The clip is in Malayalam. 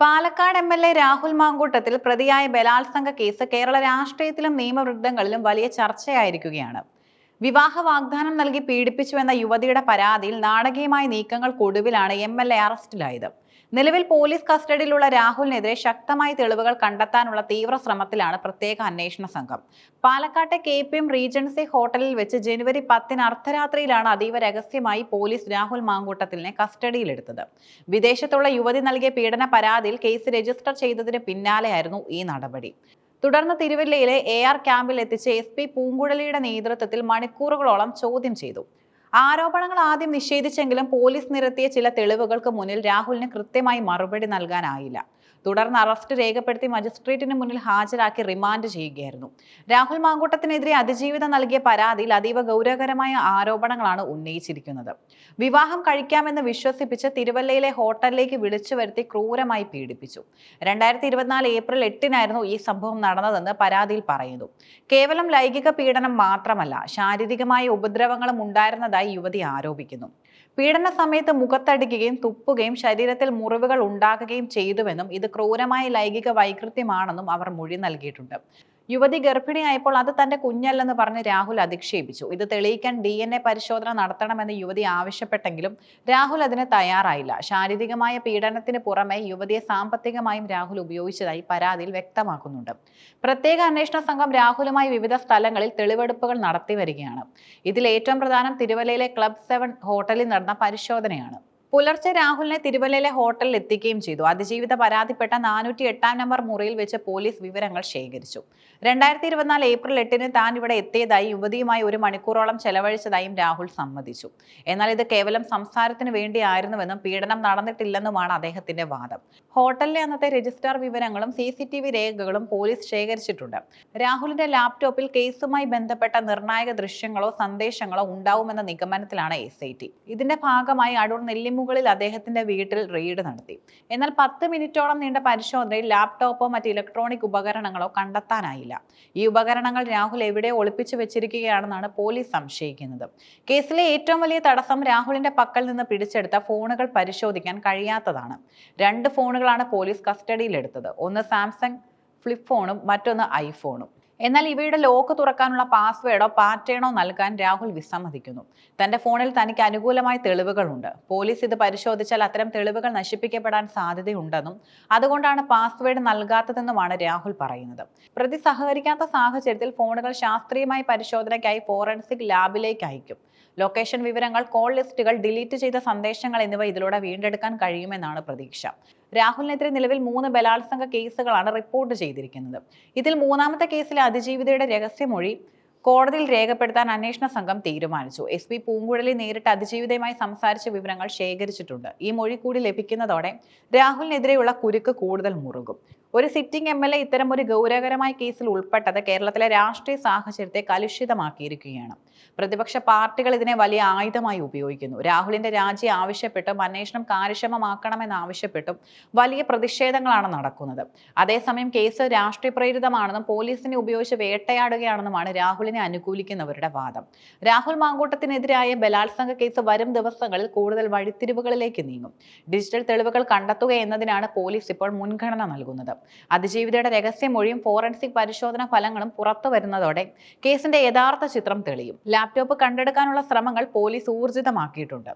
Palakkad M L A Rahul Mankoottathil പ്രതിയായ ബലാത്സംഗ കേസ് കേരള രാഷ്ട്രീയത്തിലും നിയമവൃദ്ധങ്ങളിലും വലിയ ചർച്ചയായിരിക്കുകയാണ്. വിവാഹ വാഗ്ദാനം നൽകി പീഡിപ്പിച്ചുവെന്ന യുവതിയുടെ പരാതിയിൽ നാടകീയമായ നീക്കങ്ങൾക്കൊടുവിലാണ് എം എൽ എ അറസ്റ്റിലായത്. നിലവിൽ പോലീസ് കസ്റ്റഡിയിലുള്ള രാഹുലിനെതിരെ ശക്തമായ തെളിവുകൾ കണ്ടെത്താനുള്ള തീവ്ര ശ്രമത്തിലാണ് പ്രത്യേക അന്വേഷണ സംഘം. പാലക്കാട്ടെ കെ പി എം റീജൻസി ഹോട്ടലിൽ വെച്ച് ജനുവരി പത്തിന് അർദ്ധരാത്രിയിലാണ് അതീവ രഹസ്യമായി പോലീസ് രാഹുൽ മാങ്കൂട്ടത്തിലിനെ കസ്റ്റഡിയിലെടുത്തത്. വിദേശത്തുള്ള യുവതി നൽകിയ പീഡന പരാതിയിൽ കേസ് രജിസ്റ്റർ ചെയ്തതിന് പിന്നാലെയായിരുന്നു ഈ നടപടി. തുടർന്ന് തിരുവല്ലയിലെ എ ആർ ക്യാമ്പിൽ എത്തിച്ച് എസ് പി പൂങ്കുഴലിയുടെ നേതൃത്വത്തിൽ മണിക്കൂറുകളോളം ചോദ്യം ചെയ്തു. ആരോപണങ്ങൾ ആദ്യം നിഷേധിച്ചെങ്കിലും പോലീസ് നിരത്തിയ ചില തെളിവുകൾക്ക് മുന്നിൽ രാഹുലിന് കൃത്യമായി മറുപടി നൽകാനായില്ല. തുടർന്ന് അറസ്റ്റ് രേഖപ്പെടുത്തി മജിസ്ട്രേറ്റിന് മുന്നിൽ ഹാജരാക്കി റിമാൻഡ് ചെയ്യുകയായിരുന്നു. രാഹുൽ മാങ്കൂട്ടത്തിനെതിരെ അതിജീവിതം നൽകിയ പരാതിയിൽ അതീവ ഗൗരവകരമായ ആരോപണങ്ങളാണ് ഉന്നയിച്ചിരിക്കുന്നത്. വിവാഹം കഴിക്കാമെന്ന് വിശ്വസിപ്പിച്ച് തിരുവല്ലയിലെ ഹോട്ടലിലേക്ക് വിളിച്ചു വരുത്തി ക്രൂരമായി പീഡിപ്പിച്ചു. രണ്ടായിരത്തി ഇരുപത്തിനാല് ഏപ്രിൽ എട്ടിനായിരുന്നു ഈ സംഭവം നടന്നതെന്ന് പരാതിയിൽ പറയുന്നു. കേവലം ലൈംഗിക പീഡനം മാത്രമല്ല ശാരീരികമായ ഉപദ്രവങ്ങളും ഉണ്ടായിരുന്നതായി യുവതി ആരോപിക്കുന്നു. പീഡന സമയത്ത് മുഖത്തടിക്കുകയും തുപ്പുകയും ശരീരത്തിൽ മുറിവുകൾ ഉണ്ടാകുകയും ചെയ്തുവെന്നും ഇത് ക്രൂരമായ ലൈംഗിക വൈകൃത്യമാണെന്നും അവർ മൊഴി നൽകിയിട്ടുണ്ട്. യുവതി ഗർഭിണിയായപ്പോൾ അത് തന്റെ കുഞ്ഞല്ലെന്ന് പറഞ്ഞ് രാഹുൽ അധിക്ഷേപിച്ചു. ഇത് തെളിയിക്കാൻ ഡി എൻ എ പരിശോധന നടത്തണമെന്ന് യുവതി ആവശ്യപ്പെട്ടെങ്കിലും രാഹുൽ അതിന് തയ്യാറായില്ല. ശാരീരികമായ പീഡനത്തിന് പുറമെ യുവതിയെ സാമ്പത്തികമായും രാഹുൽ ഉപയോഗിച്ചതായി പരാതിയിൽ വ്യക്തമാക്കുന്നുണ്ട്. പ്രത്യേക അന്വേഷണ സംഘം രാഹുലുമായി വിവിധ സ്ഥലങ്ങളിൽ തെളിവെടുപ്പുകൾ നടത്തി വരികയാണ്. ഇതിൽ ഏറ്റവും പ്രധാനം തിരുവല്ലയിലെ ക്ലബ് സെവൻ ഹോട്ടലിൽ നടന്ന പരിശോധനയാണ്. പുലർച്ചെ രാഹുലിനെ തിരുവല്ലയിലെ ഹോട്ടലിൽ എത്തിക്കുകയും ചെയ്തു. അതിജീവിത പരാതിപ്പെട്ട നാനൂറ്റി എട്ടാം നമ്പർ മുറിയിൽ വെച്ച് പോലീസ് വിവരങ്ങൾ ശേഖരിച്ചു. രണ്ടായിരത്തി ഇരുപത്തിനാല് ഏപ്രിൽ എട്ടിന് താൻ ഇവിടെ എത്തിയതായി യുവതിയുമായി ഒരു മണിക്കൂറോളം ചെലവഴിച്ചതായും രാഹുൽ സമ്മതിച്ചു. എന്നാൽ ഇത് കേവലം സംസാരത്തിന് വേണ്ടിയായിരുന്നുവെന്നും പീഡനം നടന്നിട്ടില്ലെന്നുമാണ് അദ്ദേഹത്തിന്റെ വാദം. ഹോട്ടലിലെ അന്നത്തെ രജിസ്ട്രാർ വിവരങ്ങളും സി സി ടി വി രേഖകളും പോലീസ് ശേഖരിച്ചിട്ടുണ്ട്. രാഹുലിന്റെ ലാപ്ടോപ്പിൽ കേസുമായി ബന്ധപ്പെട്ട നിർണായക ദൃശ്യങ്ങളോ സന്ദേശങ്ങളോ ഉണ്ടാവുമെന്ന നിഗമനത്തിലാണ് എസ് ഐ ടി. ഇതിന്റെ ഭാഗമായി അടൂർ നെല്ലിമുകളിൽ അദ്ദേഹത്തിന്റെ വീട്ടിൽ റെയ്ഡ് നടത്തി. എന്നാൽ പത്ത് മിനിറ്റോളം നീണ്ട പരിശോധനയിൽ ലാപ്ടോപ്പോ മറ്റ് ഇലക്ട്രോണിക് ഉപകരണങ്ങളോ കണ്ടെത്താനായില്ല. ഈ ഉപകരണങ്ങൾ രാഹുൽ എവിടെ ഒളിപ്പിച്ചു വെച്ചിരിക്കുകയാണെന്നാണ് പോലീസ് സംശയിക്കുന്നത്. കേസിലെ ഏറ്റവും വലിയ തടസ്സം രാഹുലിന്റെ പക്കൽ നിന്ന് പിടിച്ചെടുത്ത ഫോണുകൾ പരിശോധിക്കാൻ കഴിയാത്തതാണ്. രണ്ട് ഫോണുകളാണ് പോലീസ് കസ്റ്റഡിയിലെടുത്തത്. ഒന്ന് സാംസങ് ഫ്ലിപ്പ് ഫോണും മറ്റൊന്ന് ഐഫോണും. എന്നാൽ ഇവയുടെ ലോക്ക് തുറക്കാനുള്ള പാസ്വേഡോ പാറ്റേണോ നൽകാൻ രാഹുൽ വിസമ്മതിക്കുന്നു. തന്റെ ഫോണിൽ തനിക്ക് അനുകൂലമായ തെളിവുകളുണ്ട്. പോലീസ് ഇത് പരിശോധിച്ചാൽ അത്തരം തെളിവുകൾ നശിപ്പിക്കപ്പെടാൻ സാധ്യതയുണ്ടെന്നും അതുകൊണ്ടാണ് പാസ്വേഡ് നൽകാത്തതെന്നുമാണ് രാഹുൽ പറയുന്നത്. പ്രതി സഹകരിക്കാത്ത സാഹചര്യത്തിൽ ഫോണുകൾ ശാസ്ത്രീയമായ പരിശോധനയ്ക്കായി ഫോറൻസിക് ലാബിലേക്ക് അയക്കും. ലൊക്കേഷൻ വിവരങ്ങൾ കോൾ ലിസ്റ്റുകൾ ഡിലീറ്റ് ചെയ്ത സന്ദേശങ്ങൾ എന്നിവ ഇതിലൂടെ വീണ്ടെടുക്കാൻ കഴിയുമെന്നാണ് പ്രതീക്ഷ. രാഹുലിനെതിരെ നിലവിൽ മൂന്ന് ബലാത്സംഗ കേസുകളാണ് റിപ്പോർട്ട് ചെയ്തിരിക്കുന്നത്. ഇതിൽ മൂന്നാമത്തെ കേസിലെ അതിജീവിതയുടെ രഹസ്യമൊഴി കോടതിയിൽ രേഖപ്പെടുത്താൻ അന്വേഷണ സംഘം തീരുമാനിച്ചു. എസ് പി പൂങ്കുഴലി നേരിട്ട് അതിജീവിതയുമായി സംസാരിച്ച വിവരങ്ങൾ ശേഖരിച്ചിട്ടുണ്ട്. ഈ മൊഴി കൂടി ലഭിക്കുന്നതോടെ രാഹുലിനെതിരെയുള്ള കുരുക്ക് കൂടുതൽ മുറുകും. ഒരു സിറ്റിംഗ് എം എൽ എ ഇത്തരം ഒരു ഗൗരവകരമായ കേസിൽ ഉൾപ്പെട്ടത് കേരളത്തിലെ രാഷ്ട്രീയ സാഹചര്യത്തെ കലുഷിതമാക്കിയിരിക്കുകയാണ്. പ്രതിപക്ഷ പാർട്ടികൾ ഇതിനെ വലിയ ആയുധമായി ഉപയോഗിക്കുന്നു. രാഹുലിന്റെ രാജി ആവശ്യപ്പെട്ടും അന്വേഷണം കാര്യക്ഷമമാക്കണമെന്നാവശ്യപ്പെട്ടും വലിയ പ്രതിഷേധങ്ങളാണ് നടക്കുന്നത്. അതേസമയം കേസ് രാഷ്ട്രീയ പ്രേരിതമാണെന്നും പോലീസിനെ ഉപയോഗിച്ച് വേട്ടയാടുകയാണെന്നുമാണ് രാഹുലിനെ അനുകൂലിക്കുന്നവരുടെ വാദം. രാഹുൽ മാങ്കൂട്ടത്തിനെതിരായ ബലാത്സംഗ കേസ് വരും ദിവസങ്ങളിൽ കൂടുതൽ വഴിത്തിരിവുകളിലേക്ക് നീങ്ങും. ഡിജിറ്റൽ തെളിവുകൾ കണ്ടെത്തുക എന്നതിനാണ് പോലീസ് ഇപ്പോൾ മുൻഗണന നൽകുന്നത്. അതിജീവിതയുടെ രഹസ്യമൊഴിയും ഫോറൻസിക് പരിശോധന ഫലങ്ങളും പുറത്തു വരുന്നതോടെ കേസിന്റെ യഥാർത്ഥ ചിത്രം തെളിയും. ലാപ്ടോപ്പ് കണ്ടെടുക്കാനുള്ള ശ്രമങ്ങൾ പോലീസ് ഊർജിതമാക്കിയിട്ടുണ്ട്.